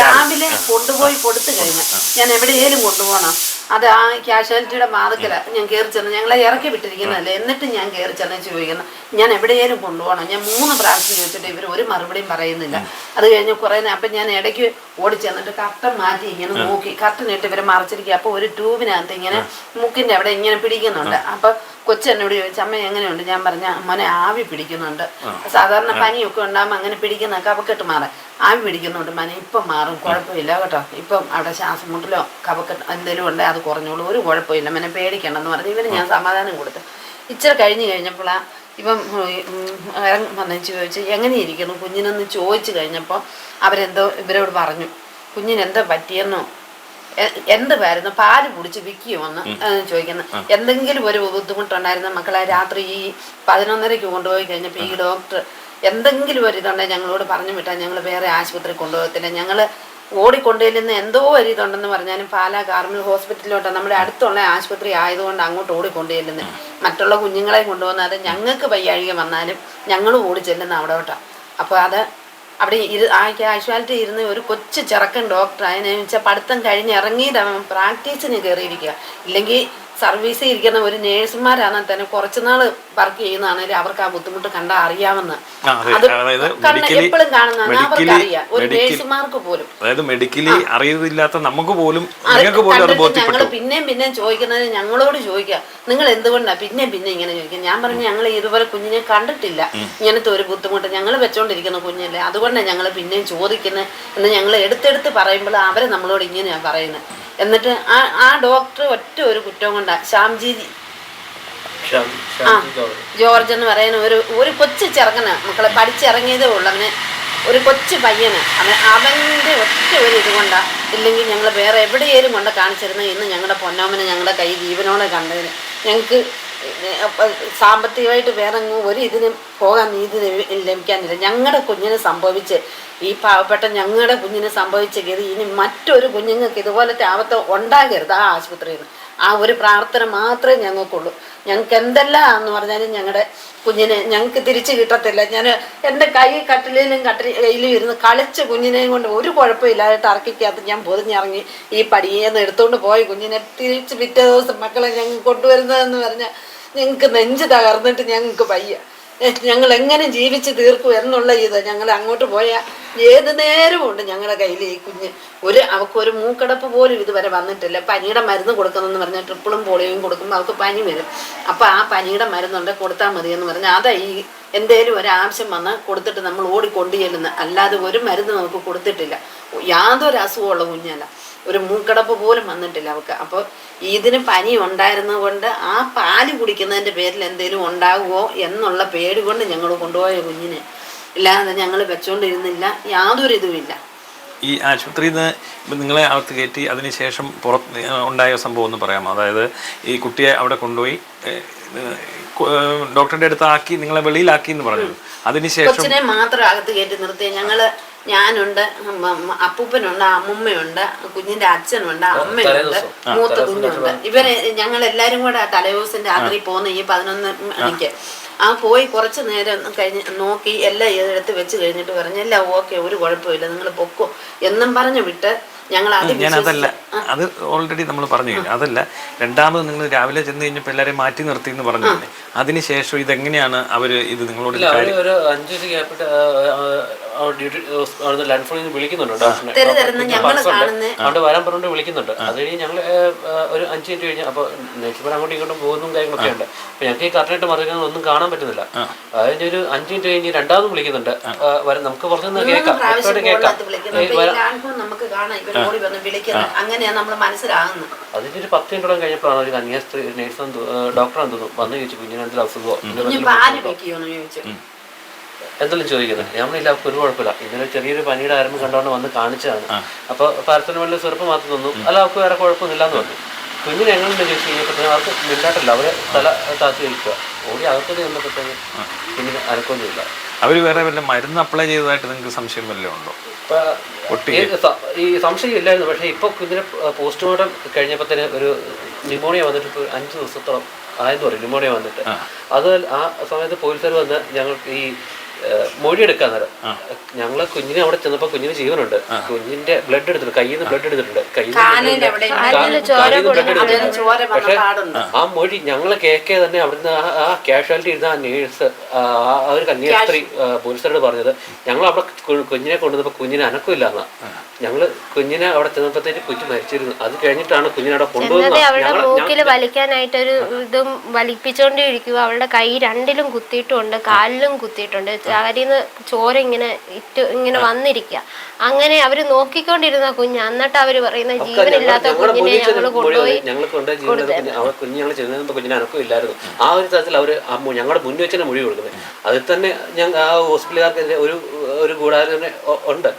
രാവിലെ കൊണ്ടുപോയി കൊടുത്തു കഴിഞ്ഞാൽ ഞാൻ എവിടെയേലും കൊണ്ടുപോകണം. അത് ആ ക്യാഷ്വാലിറ്റിയുടെ മാതക്കല ഞാൻ കയറി ചെന്ന് ഞങ്ങളെ ഇറക്കി വിട്ടിരിക്കുന്നതല്ലേ? എന്നിട്ട് ഞാൻ കയറി ചെന്ന് ചോദിക്കുന്നു ഞാൻ എവിടെയേലും കൊണ്ടുപോകണം? ഞാൻ മൂന്ന് പ്രാവശ്യം ചോദിച്ചിട്ട് ഇവർ ഒരു മറുപടിയും പറയുന്നില്ല. അത് കഴിഞ്ഞ് കുറേ അപ്പം ഞാൻ ഇടയ്ക്ക് ഓടി ചെന്നിട്ട് കട്ടൻ മാറ്റി ഇങ്ങനെ നോക്കി. കർട്ടൻ ഇട്ട് ഇവർ മറച്ചിരിക്കുക. അപ്പോൾ ഒരു ട്യൂബിനകത്ത് ഇങ്ങനെ മുക്കിന്റെ അവിടെ ഇങ്ങനെ പിടിക്കുന്നുണ്ട്. അപ്പോൾ കൊച്ചെന്നോട് ചോദിച്ചു അമ്മ എങ്ങനെയുണ്ട്? ഞാൻ പറഞ്ഞ അമ്മനെ ആവി പിടിക്കുന്നുണ്ട്. സാധാരണ പനിയൊക്കെ ഉണ്ടാകുമ്പോൾ അങ്ങനെ പിടിക്കുന്ന കഫക്കെട്ട് മാറാൻ ആവി പിടിക്കുന്നുണ്ട് മനെ. ഇപ്പം മാറും. കുഴപ്പമില്ല കേട്ടോ. ഇപ്പം അവിടെ ശ്വാസം മുട്ടിലോ കഫക്കെട്ട് എന്തെങ്കിലും ഉണ്ടെങ്കിൽ അത് കുറഞ്ഞോളൂ ഒരു കുഴപ്പമില്ല മനെ പേടിക്കണമെന്ന് പറഞ്ഞ്. ഇവന് ഞാൻ സമാധാനം കൊടുത്തു. ഇച്ചിരി കഴിഞ്ഞ് കഴിഞ്ഞപ്പോഴാ ഇപ്പം ഇറങ്ങി വന്നു ചോദിച്ചു എങ്ങനെ ഇരിക്കുന്നു കുഞ്ഞിനെന്ന് ചോദിച്ചു കഴിഞ്ഞപ്പോൾ അവരെന്തോ ഇവരോട് പറഞ്ഞു. കുഞ്ഞിനെന്തോ പറ്റിയെന്നോ? എന്ത് എന്തുവായിരുന്നു പാൽ കുടിച്ച് വിൽക്കുമോന്ന് ചോദിക്കുന്നത് എന്തെങ്കിലും ഒരു ബുദ്ധിമുട്ടുണ്ടായിരുന്ന? മക്കളെ രാത്രി ഈ പതിനൊന്നരയ്ക്ക് കൊണ്ടുപോയി കഴിഞ്ഞപ്പോൾ ഈ ഡോക്ടർ എന്തെങ്കിലും ഒരു ഇതുണ്ടെങ്കിൽ ഞങ്ങളോട് പറഞ്ഞു വിട്ടാൽ ഞങ്ങൾ വേറെ ആശുപത്രി കൊണ്ടുപോകത്തില്ല. ഞങ്ങൾ ഓടിക്കൊണ്ടുചെല്ലുന്ന എന്തോ ഒരു ഇതുണ്ടെന്ന് പറഞ്ഞാലും പാലാ കാർമൽ ഹോസ്പിറ്റലിലോട്ടോ. നമ്മുടെ അടുത്തുള്ള ആശുപത്രി ആയതുകൊണ്ട് അങ്ങോട്ട് ഓടിക്കൊണ്ടുചെല്ലുന്നത് മറ്റുള്ള കുഞ്ഞുങ്ങളെ കൊണ്ടുപോകുന്നത് ഞങ്ങൾക്ക് വയ്യാഴിക വന്നാലും ഞങ്ങളും ഓടി ചെല്ലുന്ന അവിടോട്ടാണ് അപ്പോൾ അത് അവിടെ ഇരു ആ കാഷ്വാലിറ്റി ഇരുന്ന് ഒരു കൊച്ചു ചെറുക്കൻ ഡോക്ടർ അതിനെ വെച്ചാൽ പഠിത്തം കഴിഞ്ഞ് ഇറങ്ങിയിട്ട് പ്രാക്ടീസിന് കയറിയിരിക്കുക. ഇല്ലെങ്കിൽ സർവീസിൽ ഇരിക്കുന്ന ഒരു നേഴ്സുമാരാണെങ്കിൽ തന്നെ കുറച്ചുനാൾ വർക്ക് ചെയ്യുന്നതാണെങ്കിൽ അവർക്ക് ആ ബുദ്ധിമുട്ട് കണ്ടാൽ അറിയാമെന്ന്. അത്. എപ്പോഴും കാണുന്നതാണ് അവർക്ക് അറിയാം. ഒരു നേഴ്സുമാർക്ക് പോലും. അതായത് മെഡിക്കലി അറിയില്ലാത്ത നമുക്ക് പോലും ഞങ്ങൾ പിന്നെ പിന്നെയും പിന്നെയും ചോദിക്കുന്നത് ഞങ്ങളോട് ചോദിക്കുക നിങ്ങൾ എന്തുകൊണ്ടാ? പിന്നെ പിന്നെ ഇങ്ങനെ ചോദിക്കുക ഞാൻ പറഞ്ഞു ഞങ്ങൾ ഇതുപോലെ കുഞ്ഞിനെ കണ്ടിട്ടില്ല. ഇങ്ങനത്തെ ഒരു ബുദ്ധിമുട്ട് ഞങ്ങൾ വെച്ചോണ്ടിരിക്കുന്ന കുഞ്ഞല്ലേ. അതുകൊണ്ടാണ് ഞങ്ങൾ പിന്നെയും ചോദിക്കുന്നത് എന്ന് ഞങ്ങൾ എടുത്തെടുത്ത് പറയുമ്പോൾ അവരെ നമ്മളോട് ഇങ്ങനെയാണ് പറയുന്നത് എന്നിട്ട് ആ ആ ഡോക്ടർ ഒറ്റ ഒരു കുറ്റം കൊണ്ടാ ശ്യാംജി ആ. ജോർജ് എന്ന് പറയുന്ന ഒരു ഒരു കൊച്ചു ചെറുക്കന് മക്കളെ പഠിച്ചിറങ്ങിയതേ ഉള്ളൂ. അവന് ഒരു കൊച്ചു പയ്യന് അവൻ അവന്റെ ഒറ്റ ഒരു ഇത് കൊണ്ടാ ഇല്ലെങ്കിൽ ഞങ്ങൾ വേറെ എവിടെയേലും കൊണ്ട് കാണിച്ചിരുന്ന ഇന്ന് ഞങ്ങളുടെ പൊന്നോമനെ ഞങ്ങളുടെ കൈ ജീവനോടെ കണ്ടതിന്. ഞങ്ങൾക്ക് സാമ്പത്തികമായിട്ട് വേറെ ഒരു ഇതിനും പോകാൻ നീതി ലഭി- ലഭിക്കാനില്ല. ഞങ്ങളുടെ കുഞ്ഞിന് സംഭവിച്ച് ഈ പാവപ്പെട്ട ഞങ്ങളുടെ കുഞ്ഞിന് സംഭവിച്ച ഗതി ഇനി മറ്റൊരു കുഞ്ഞുങ്ങൾക്ക് ഇതുപോലത്തെ ആപത്ത് ഉണ്ടാകരുത് ആ ആശുപത്രിയിൽ നിന്ന്. ആ ഒരു പ്രാർത്ഥന മാത്രമേ ഞങ്ങൾക്കുള്ളൂ. ഞങ്ങൾക്ക് എന്തെല്ലാം എന്ന് പറഞ്ഞാലും ഞങ്ങളുടെ കുഞ്ഞിനെ ഞങ്ങൾക്ക് തിരിച്ചു കിട്ടത്തില്ല. ഞാൻ എന്റെ കൈ കട്ടിലും കട്ടിലും ഇരുന്ന് കളിച്ച് കുഞ്ഞിനെയും കൊണ്ട് ഒരു കുഴപ്പമില്ലാതെ ടർക്കിക്കകത്ത് ഞാൻ പൊതിഞ്ഞിറങ്ങി ഈ പടിയെന്ന് എടുത്തുകൊണ്ട് പോയി കുഞ്ഞിനെ തിരിച്ച് പിറ്റേ ദിവസം മക്കളെ ഞങ്ങൾ കൊണ്ടുവരുന്നതെന്ന് പറഞ്ഞാൽ ഞങ്ങൾക്ക് നെഞ്ച് തകർന്നിട്ട് ഞങ്ങൾക്ക് വയ്യ. ഞങ്ങൾ എങ്ങനെ ജീവിച്ച് തീർക്കും എന്നുള്ള ഇത് ഞങ്ങൾ അങ്ങോട്ട് പോയാൽ ഏത് നേരവും ഉണ്ട് ഞങ്ങളുടെ കയ്യിൽ ഈ കുഞ്ഞ്? ഒരു അവൾക്ക് ഒരു മൂക്കടപ്പ് പോലും ഇതുവരെ വന്നിട്ടില്ല. പനിയുടെ മരുന്ന് കൊടുക്കണമെന്ന് പറഞ്ഞാൽ ട്രിപ്പിളും പോളിയോയും കൊടുക്കുമ്പോൾ അവൾക്ക് പനി വരും. അപ്പോൾ ആ പനിയുടെ മരുന്നുണ്ട് കൊടുത്താൽ മതിയെന്ന് പറഞ്ഞാൽ അതാ ഈ എന്തേലും ഒരു ആവശ്യം വന്ന് കൊടുത്തിട്ട് നമ്മൾ ഓടിക്കൊണ്ടു ചെല്ലുന്ന അല്ലാതെ ഒരു മരുന്ന് നമുക്ക് കൊടുത്തിട്ടില്ല. യാതൊരു അസുഖമുള്ള കുഞ്ഞല്ല. ഒരു മൂക്കടപ്പ് പോലും വന്നിട്ടില്ല അവൾക്ക് അപ്പോൾ ഇതിന് പനി ഉണ്ടായിരുന്നത് കൊണ്ട് ആ പാൽ കുടിക്കുന്നതിന്റെ പേരിൽ എന്തേലും ഉണ്ടാകുമോ എന്നുള്ള പേടി കൊണ്ട് ഞങ്ങൾ കൊണ്ടുപോയ കുഞ്ഞിനെ. ഇല്ലാതെ ഞങ്ങൾ വെച്ചോണ്ടിരുന്നില്ല. യാതൊരു ഇതുമില്ല. ഈ ആശുപത്രിയിൽ നിന്ന് ഇപ്പം നിങ്ങളെ അകത്ത് കയറ്റി അതിനുശേഷം പുറത്ത് ഉണ്ടായ സംഭവം ഒന്ന് പറയാമോ? അതായത് ഈ കുട്ടിയെ അവിടെ കൊണ്ടുപോയി ഡോക്ടറുടെ അടുത്ത് ആക്കി നിങ്ങളെ വെളിയിലാക്കി എന്ന് പറഞ്ഞു അതിനുശേഷം കൊച്ചിനെ മാത്രം അകത്ത് കയറ്റി നിർത്തി. ഞങ്ങൾ ഞാനുണ്ട് ഉം, അപ്പൂപ്പനുണ്ട് അമ്മുമ്മയുണ്ട് കുഞ്ഞിന്റെ അച്ഛനുണ്ട് അമ്മയുണ്ട് മൂത്ത കുഞ്ഞുണ്ട്. ഇവരെ ഞങ്ങൾ എല്ലാരും കൂടെ ആ തലേദിവസം രാത്രി പോകുന്ന ഈ പതിനൊന്ന് മണിക്ക്. ആ പോയി കുറച്ച് നേരം കഴിഞ്ഞ് നോക്കി എല്ലാം എടുത്ത് വെച്ച് കഴിഞ്ഞിട്ട് പറഞ്ഞു എല്ലാം ഓക്കെ ഒരു കുഴപ്പമില്ല നിങ്ങൾ പൊക്കോ എന്നും പറഞ്ഞു വിട്ട് ഞങ്ങൾ ഞാൻ അതല്ല അത് ഓൾറെഡി നമ്മൾ പറഞ്ഞു കഴിഞ്ഞു അതല്ല രണ്ടാമത് നിങ്ങൾ രാവിലെ ചെന്ന് കഴിഞ്ഞപ്പോൾ എല്ലാവരെയും മാറ്റി നിർത്തി എന്ന് പറഞ്ഞു അതിനുശേഷം ഇതെങ്ങനെയാണ് അവർ ഇത് നിങ്ങളോട് ഒരു അഞ്ചു ഗ്യാപ്പിട്ട് ഡ്യൂട്ടി ലാൻഡ് ഫോണിൽ നിന്ന് വിളിക്കുന്നുണ്ട്. അവിടെ വരാൻ പറഞ്ഞിട്ട് വിളിക്കുന്നുണ്ട്. അത് കഴിഞ്ഞ് ഞങ്ങൾ ഒരു അഞ്ച് മിനിറ്റ് കഴിഞ്ഞ് അപ്പോൾ നെക്സ്റ്റ് അങ്ങോട്ടും ഇങ്ങോട്ടും പോകുന്നതും കാര്യങ്ങളൊക്കെ ഉണ്ട്. അപ്പൊ ഞങ്ങൾക്ക് ഈ കറക്റ്റായിട്ട് മറികടന്ന് ഒന്നും കാണാൻ പറ്റുന്നില്ല. അതിന് ഒരു അഞ്ച് മിനിറ്റ് കഴിഞ്ഞ് രണ്ടാമതും വിളിക്കുന്നുണ്ട്. നമുക്ക് പുറത്തുനിന്ന് കേൾക്കാം. കേൾക്കാം. ഓടി വന്ന് വിളിക്കുന്നത്. അങ്ങനെയാണ് നമ്മൾ മനസ്സിലാകുന്നത്. അതിന്റെ ഒരു പത്ത് മിനിറ്റോളം കഴിഞ്ഞപ്പോഴാണ് ഒരു കന്യാസ്ത്രീ വന്ന് ചോദിച്ചു കുഞ്ഞിന് എന്തെങ്കിലും അസുഖമോ കുഞ്ഞ് എന്തെങ്കിലും പാൽ വെക്കുകയെന്ന് ചോദിച്ചു. എന്തെങ്കിലും ചോദിക്കുന്നത്? നമ്മളില്ല ഒരു കുഴപ്പമില്ല. ഇന്നലെ ചെറിയൊരു പനിയുടെ ആരംഭം കണ്ടുകൊണ്ട് വന്ന് കാണിച്ചതാണ്. അപ്പോൾ പാരസനമോളിൽ ചെറുപ്പം മാത്രം തന്നു. അല്ല അവർക്ക് വേറെ കുഴപ്പമൊന്നുമില്ല എന്ന് പറഞ്ഞു. കുഞ്ഞിനെ എങ്ങനെയുണ്ട് ചോദിച്ചു കഴിഞ്ഞപ്പോഴത്തേനും അവർക്ക് മിണ്ടാട്ടില്ല. അവരെ തല താത്തി കഴിക്കുക ഓടി അകത്തോട്ട് ചെന്നപ്പോഴത്തേക്കും കുഞ്ഞിന് അനക്കൊന്നുമില്ല അവർ വേറെ വല്ല മരുന്ന് അപ്ലൈ ചെയ്തതായിട്ട് നിങ്ങൾക്ക് സംശയം വല്ലതും ഉണ്ടോ? ഈ സംശയം ഇല്ലായിരുന്നു പക്ഷേ ഇപ്പോൾ കുഞ്ഞിനെ പോസ്റ്റ്മോർട്ടം കഴിഞ്ഞപ്പോഴത്തേന് ഒരു ന്യൂമോണിയ വന്നിട്ട് ഇപ്പോൾ അഞ്ച് ദിവസത്തോളം ആയെന്ന് പറയും. ന്യൂമോണിയ വന്നിട്ട്. അത് ആ സമയത്ത് പോലീസുകാർ വന്ന് ഞങ്ങൾക്ക് ഈ ഏഹ്, മൊഴി എടുക്കാൻ നേരം ഞങ്ങൾ കുഞ്ഞിനെ അവിടെ ചെന്നപ്പോ കുഞ്ഞിന് ജീവനുണ്ട്. കുഞ്ഞിന്റെ ബ്ലഡ് എടുത്തിട്ടുണ്ട് കയ്യിൽ നിന്ന് ബ്ലഡ് എടുത്തിട്ടുണ്ട്. കയ്യിൽ നിന്ന് അവിടെ എടുത്തിട്ടുണ്ട്. പക്ഷേ ആ മൊഴി ഞങ്ങൾ കേക്കെ തന്നെ അവിടുന്ന് ആ- ആ കാഷ്വാലിറ്റി ഇരുന്ന ആ നേഴ്സ് ആ ഒരു കന്യാസ്ത്രീ പോലീസുകാരോട് പറഞ്ഞത് ഞങ്ങൾ അവിടെ കുഞ്ഞിനെ കൊണ്ടുവന്നപ്പോ കുഞ്ഞിന് അനക്കമില്ല എന്നാ ഞങ്ങൾ കുഞ്ഞിനെ അവിടെ ചെന്നപ്പോഴത്തേക്ക് കുഞ്ഞ് മരിച്ചിരുന്നു. അത് കഴിഞ്ഞിട്ടാണ് കുഞ്ഞിനെ അവിടെ കൊണ്ടുപോകുന്നത് കൊണ്ടുവന്നത് അവളുടെ വലിക്കാനായിട്ടൊരു ഇതും വലിപ്പിച്ചോണ്ടിരിക്കുക അവളുടെ കൈ രണ്ടിലും കുത്തിയിട്ടുണ്ട് കാലിലും കുത്തിയിട്ടുണ്ട്. ചാരിന്ന് ചോര ഇങ്ങനെ ഇറ്റ് ഇങ്ങനെ വന്നിരിക്കുക അങ്ങനെ അവർ നോക്കിക്കൊണ്ടിരുന്ന കുഞ്ഞ് എന്നിട്ട് അവർ പറയുന്ന ജീവനില്ലാത്ത കുഞ്ഞിനെ ഞങ്ങൾ ഞങ്ങൾ കൊണ്ടുപോയി കുഞ്ഞ് ഞങ്ങൾ ചെന്നപ്പോൾ കുഞ്ഞിന് അനക്കം ആ ഒരു തരത്തിൽ അവർ ഞങ്ങളുടെ മുന്നിൽ വെച്ചാൽ മൊഴി കൊടുക്കുന്നത് അതിൽ തന്നെ ഞങ്ങൾ ആ ഹോസ്പിറ്റലുകാർക്കെതിരെ ഒരു ഒരു കൂടാതെ തന്നെ ഉണ്ട്.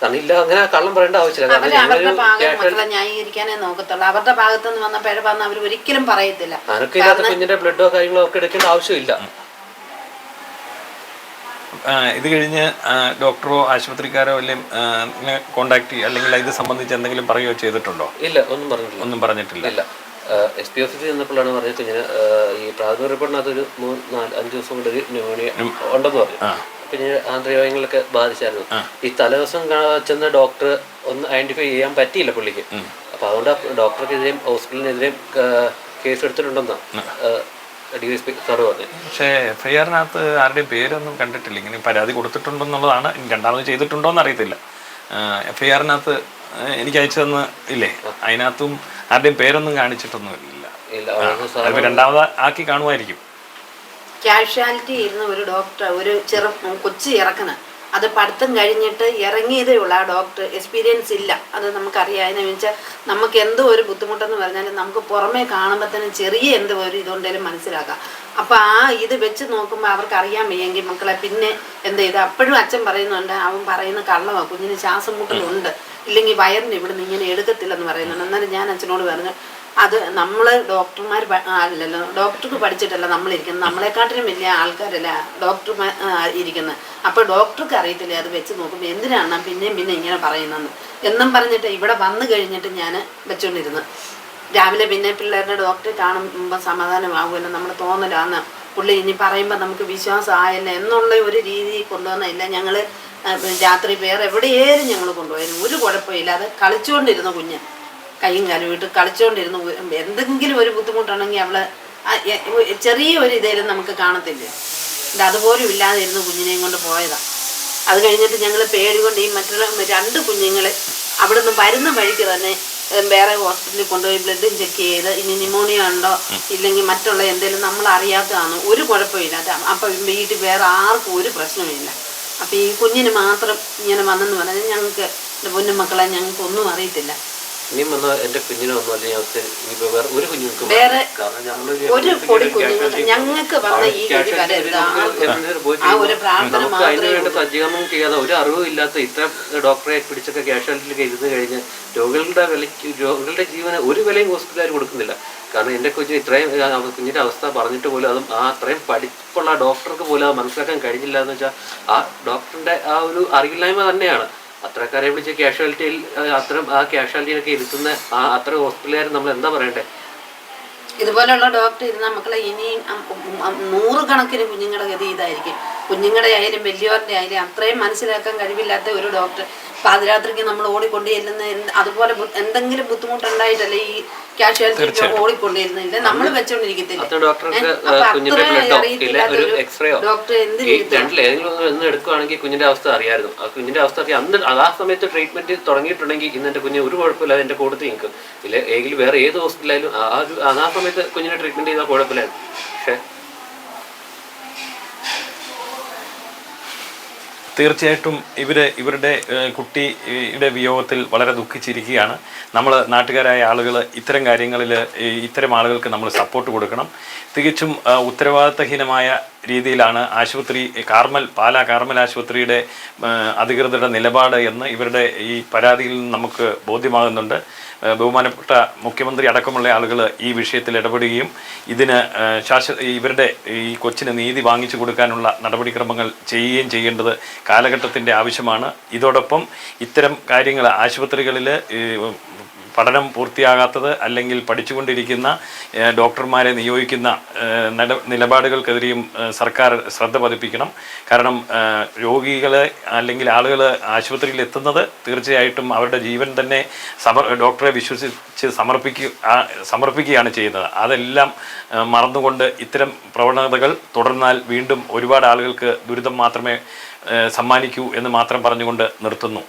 കാരണം ഇല്ല അങ്ങനെ കള്ളം പറയേണ്ട ആവശ്യമില്ല. കാരണം അവർ അവരുടെ ഞങ്ങളൊരു ഭാഗം ന്യായീകരിക്കാനേ നോക്കത്തുള്ളൂ. അവരുടെ ഭാഗത്ത് നിന്ന് വന്ന പിഴപ്പാന്ന് അവർ ഒരിക്കലും പറയത്തില്ല. അനക്കില്ലാത്ത കുഞ്ഞിന്റെ ബ്ലഡോ കാര്യങ്ങളോ ഒക്കെ എടുക്കേണ്ട ആവശ്യമില്ല. ഇത് കഴിഞ്ഞ് ഡോക്ടറോ ആശുപത്രിക്കാരോ അല്ലെങ്കിൽ കോണ്ടാക്ട് ചെയ്യുക അല്ലെങ്കിൽ ഇത് സംബന്ധിച്ച് എന്തെങ്കിലും പറയുകയോ ചെയ്തിട്ടുണ്ടോ? ഇല്ല ഒന്നും പറഞ്ഞിട്ടില്ല. ഒന്നും പറഞ്ഞിട്ടില്ല. ഇല്ല. എസ് പി ഓഫീസിൽ ചെന്നപ്പോഴാണ് പറഞ്ഞത് കുഞ്ഞിന് ഈ പ്രാഥമിക റിപ്പോർട്ടിനകത്ത് ഒരു മൂന്ന് നാല് അഞ്ച് ദിവസം കൊണ്ട് ഒരു ന്യൂമോണിയ ഉണ്ടെന്ന് പറഞ്ഞു. പിന്നെ ആന്തരികങ്ങളൊക്കെ ബാധിച്ചായിരുന്നു. ഈ തലേദിവസം ചെന്ന ഡോക്ടർ ഒന്ന് ഐഡന്റിഫൈ ചെയ്യാൻ പറ്റിയില്ല പുള്ളിക്ക്. അപ്പൊ അതുകൊണ്ട് ഡോക്ടർക്കെതിരെയും ഹോസ്പിറ്റലിനെതിരെയും കേസ് എടുത്തിട്ടുണ്ടെന്നാ ഡി എസ് പി സാറ് പറഞ്ഞു. പക്ഷേ എഫ് ഐ ആറിനകത്ത് ആരുടെയും പേരൊന്നും കണ്ടിട്ടില്ല. ഇങ്ങനെ പരാതി കൊടുത്തിട്ടുണ്ടെന്നുള്ളതാണ്. എന്നുള്ളതാണ് രണ്ടാമത് ചെയ്തിട്ടുണ്ടോ എന്ന് അറിയത്തില്ല. എഫ് ഐ ആറിനകത്ത് എനിക്ക് അയച്ചു തന്ന് ഇല്ലേ? അതിനകത്തും ആരുടെയും പേരൊന്നും കാണിച്ചിട്ടൊന്നും ഇല്ല. രണ്ടാമത് ആക്കി കാണുമായിരിക്കും. കാഷ്വാലിറ്റി ഇരുന്ന ഒരു ഡോക്ടർ ഒരു ചെറു കൊച്ചു ഇറക്കണ അത് പഠിത്തം കഴിഞ്ഞിട്ട് ഇറങ്ങിയതേ ഉള്ളൂ. ആ ഡോക്ടർ എക്സ്പീരിയൻസ് ഇല്ല. അത് നമുക്കറിയാം. അതിനെ വെച്ചാൽ നമുക്ക് എന്തോ ഒരു ബുദ്ധിമുട്ടെന്ന് പറഞ്ഞാൽ നമുക്ക് പുറമേ കാണുമ്പോൾ തന്നെ ചെറിയ എന്തോ ഒരു ഇതുകൊണ്ടേലും മനസ്സിലാക്കാം. അപ്പം ആ ഇത് വെച്ച് നോക്കുമ്പോൾ അവർക്ക് അറിയാൻ വയ്യെങ്കിൽ മക്കളെ പിന്നെ എന്ത് ചെയ്ത്? അപ്പോഴും അച്ഛൻ പറയുന്നുണ്ട് അവൻ പറയുന്ന കള്ളമാണ് കുഞ്ഞിന് ശ്വാസം മുട്ടലുണ്ട്. ഇല്ലെങ്കിൽ വയറിന് ഇവിടുന്ന് ഇങ്ങനെ എടുക്കത്തില്ലെന്ന് പറയുന്നുണ്ട്. എന്നാലും ഞാൻ അച്ഛനോട് പറഞ്ഞു അത് നമ്മൾ ഡോക്ടർമാർ അല്ലല്ലോ ഡോക്ടർക്ക് പഠിച്ചിട്ടല്ല നമ്മളിരിക്കുന്നത്. നമ്മളെക്കാട്ടിലും വലിയ ആൾക്കാരല്ല ഡോക്ടർമാർ ഇരിക്കുന്നത് അപ്പോൾ ഡോക്ടർക്ക് അറിയത്തില്ല അത് വെച്ച് നോക്കുമ്പോൾ എന്തിനാണ് പിന്നെയും പിന്നെ ഇങ്ങനെ പറയുന്നതെന്ന്? എന്നും പറഞ്ഞിട്ട് ഇവിടെ വന്നു കഴിഞ്ഞിട്ട് ഞാൻ വെച്ചുകൊണ്ടിരുന്നു രാവിലെ പിന്നെ പിള്ളേരുടെ ഡോക്ടറെ കാണുമ്പോൾ സമാധാനമാകുമല്ലോ നമ്മൾ തോന്നലാന്ന്. പുള്ളി ഇനി പറയുമ്പോൾ നമുക്ക് വിശ്വാസം ആയല്ലോ എന്നുള്ള ഒരു രീതി കൊണ്ടുവന്നില്ല ഞങ്ങൾ രാത്രി വേറെ എവിടെയേലും ഞങ്ങൾ കൊണ്ടുപോയാലും ഒരു കുഴപ്പമില്ല അത് കളിച്ചുകൊണ്ടിരുന്ന കുഞ്ഞ്. കൈയും കാലും ഇട്ട് കളിച്ചുകൊണ്ടിരുന്നു എന്തെങ്കിലും ഒരു ബുദ്ധിമുട്ടുണ്ടെങ്കിൽ അവൾ ചെറിയ ഒരു ഇതേലും നമുക്ക് കാണത്തില്ല? ഇത് അതുപോലും ഇല്ലാതെ ഇരുന്ന് കുഞ്ഞിനെയും കൊണ്ട് പോയതാ. അത് കഴിഞ്ഞിട്ട് ഞങ്ങൾ പേടി കൊണ്ട് ഈ മറ്റുള്ള രണ്ട് കുഞ്ഞുങ്ങളെ അവിടെ നിന്ന് വരുന്ന വഴിക്ക് തന്നെ വേറെ ഹോസ്പിറ്റലിൽ കൊണ്ടുപോയി ബ്ലഡും ചെക്ക് ചെയ്ത് ഇനി ന്യൂമോണിയ ഉണ്ടോ ഇല്ലെങ്കിൽ മറ്റുള്ള എന്തെങ്കിലും നമ്മൾ അറിയാത്തതാണ്? ഒരു കുഴപ്പമില്ല. അപ്പം വീട്ടിൽ വേറെ ആർക്കും ഒരു പ്രശ്നമില്ല അപ്പം ഈ കുഞ്ഞിന് മാത്രം ഇങ്ങനെ വന്നെന്ന് പറഞ്ഞാൽ ഞങ്ങൾക്ക് എന്റെ ഞങ്ങൾക്ക് ഒന്നും അറിയത്തില്ല. ഇനിയും വന്ന എന്റെ കുഞ്ഞിനൊന്നും അല്ലെങ്കിൽ അവസ്ഥ ഇനിയിപ്പോ വേറെ ഒരു കുഞ്ഞുങ്ങൾക്ക് വേറെ കാരണം ഒരു പൊടി കുഞ്ഞുങ്ങൾക്ക് ഞങ്ങൾക്ക് വന്ന ഈ ഗതി വരരുത്. ആ ഒരു പ്രാർത്ഥന നമുക്ക് അതിന് വേണ്ട സജ്ജീകരണം ചെയ്യാതെ ഒരു അറിവും ഇല്ലാത്ത ഇത്ര ഡോക്ടറെ പിടിച്ചൊക്കെ ക്യാഷ്വാലിറ്റിയിലൊക്കെ ഇരുന്ന് കഴിഞ്ഞ് രോഗികളുടെ വിലയ്ക്ക് രോഗികളുടെ ജീവന് ഒരു വിലയും ഹോസ്പിറ്റലുകാർ കൊടുക്കുന്നില്ല. കാരണം എന്റെ കുഞ്ഞിന് ഇത്രയും കുഞ്ഞിന്റെ അവസ്ഥ പറഞ്ഞിട്ട് പോലും അതും ആ അത്രയും പഠിപ്പുള്ള ഡോക്ടർക്ക് പോലും അത് മനസ്സിലാക്കാൻ കഴിഞ്ഞില്ല എന്ന് വെച്ചാൽ ആ ഡോക്ടറിന്റെ ആ ഒരു അറിവില്ലായ്മ തന്നെയാണ്. അത്രക്കാരെ വിളിച്ച് കാഷ്വാലിറ്റിയിൽ അത്ര ആ കാഷ്വാലിറ്റിയിലൊക്കെ ഇരുത്തുന്ന ആ അത്ര ഹോസ്പിറ്റലുകാർ നമ്മൾ എന്താ പറയണ്ടേ? ഇതുപോലുള്ള ഡോക്ടർ ഇരുന്ന മക്കളെ ഇനിയും നൂറുകണക്കിന് കുഞ്ഞുങ്ങളുടെ ഗതി ഇതായിരിക്കും കുഞ്ഞുങ്ങളുടെ ആയാലും വലിയവരുടെ ആയാലും അത്രയും മനസ്സിലാക്കാൻ കഴിവില്ലാത്ത ഒരു ഡോക്ടർ പാതിരാത്രിക്ക് നമ്മൾ ഓടിക്കൊണ്ട് ചെല്ലുന്ന അതുപോലെ എന്തെങ്കിലും ബുദ്ധിമുട്ടുണ്ടായിട്ടല്ലേ ഈ കാഷ്വാലിറ്റി ഓടിക്കൊണ്ടിരുന്നില്ല നമ്മൾ വെച്ചോണ്ടിരിക്കത്തില്ല. ഡോക്ടർ എന്തിന് ഈ ഇരുത്തുക? ഒന്ന് എന്ന് എടുക്കുവാണെങ്കിൽ കുഞ്ഞിന്റെ അവസ്ഥ അറിയായിരുന്നു ആ കുഞ്ഞിന്റെ അവസ്ഥ അറിയാം. അന്ന് ആ സമയത്ത് ട്രീറ്റ്മെന്റ് തുടങ്ങിയിട്ടുണ്ടെങ്കിൽ ഇന്ന് എന്റെ കുഞ്ഞ് ഒരു കുഴപ്പമില്ല എന്റെ കൂട്ടത്തിൽ നിൽക്കും. ഇല്ല ഏതെങ്കിലും വേറെ ഏത് ഹോസ്പിറ്റലായാലും ആ ആ സമയത്ത് കുഞ്ഞിനെ ട്രീറ്റ്മെന്റ് ചെയ്താൽ കുഴപ്പമില്ലായിരുന്നു. തീർച്ചയായിട്ടും ഇവർ ഇവരുടെ കുട്ടിയുടെ വിയോഗത്തിൽ വളരെ ദുഃഖിച്ചിരിക്കുകയാണ്. നമ്മൾ നാട്ടുകാരായ ആളുകൾ ഇത്തരം കാര്യങ്ങളിൽ ഇത്തരം ആളുകൾക്ക് നമ്മൾ സപ്പോർട്ട് കൊടുക്കണം. തികച്ചും ഉത്തരവാദിത്തഹീനമായ രീതിയിലാണ് ആശുപത്രി കാർമൽ പാലാ കാർമൽ ആശുപത്രിയുടെ അധികൃതരുടെ നിലപാട് എന്ന് ഇവരുടെ ഈ പരാതിയിൽ നിന്ന് നമുക്ക് ബോധ്യമാകുന്നുണ്ട്. ബഹുമാനപ്പെട്ട മുഖ്യമന്ത്രി അടക്കമുള്ള ആളുകൾ ഈ വിഷയത്തിൽ ഇടപെടുകയും ഇതിന് ശാശ്വ ഇവരുടെ ഈ കൊച്ചിന് നീതി വാങ്ങിച്ചു കൊടുക്കാനുള്ള നടപടിക്രമങ്ങൾ ചെയ്യുകയും ചെയ്യേണ്ടത് കാലഘട്ടത്തിന്റെ ആവശ്യമാണ്. ഇതോടൊപ്പം ഇത്തരം കാര്യങ്ങൾ ആശുപത്രികളിൽ പഠനം പൂർത്തിയാകാത്തത് അല്ലെങ്കിൽ പഠിച്ചുകൊണ്ടിരിക്കുന്ന ഡോക്ടർമാരെ നിയോഗിക്കുന്ന നിലപാടുകൾക്കെതിരെയും സർക്കാർ ശ്രദ്ധ പതിപ്പിക്കണം. കാരണം രോഗികളെ അല്ലെങ്കിൽ ആളുകൾ ആശുപത്രിയിൽ എത്തുന്നത് തീർച്ചയായിട്ടും അവരുടെ ജീവൻ തന്നെ സമർ ഡോക്ടറെ വിശ്വസിച്ച് സമർപ്പിക്കുക സമർപ്പിക്കുകയാണ് ചെയ്യുന്നത്. അതെല്ലാം മറന്നുകൊണ്ട് ഇത്തരം പ്രവണതകൾ തുടർന്നാൽ വീണ്ടും ഒരുപാട് ആളുകൾക്ക് ദുരിതം മാത്രമേ സമ്മാനിക്കൂ എന്ന് മാത്രം പറഞ്ഞുകൊണ്ട് നിർത്തുന്നു.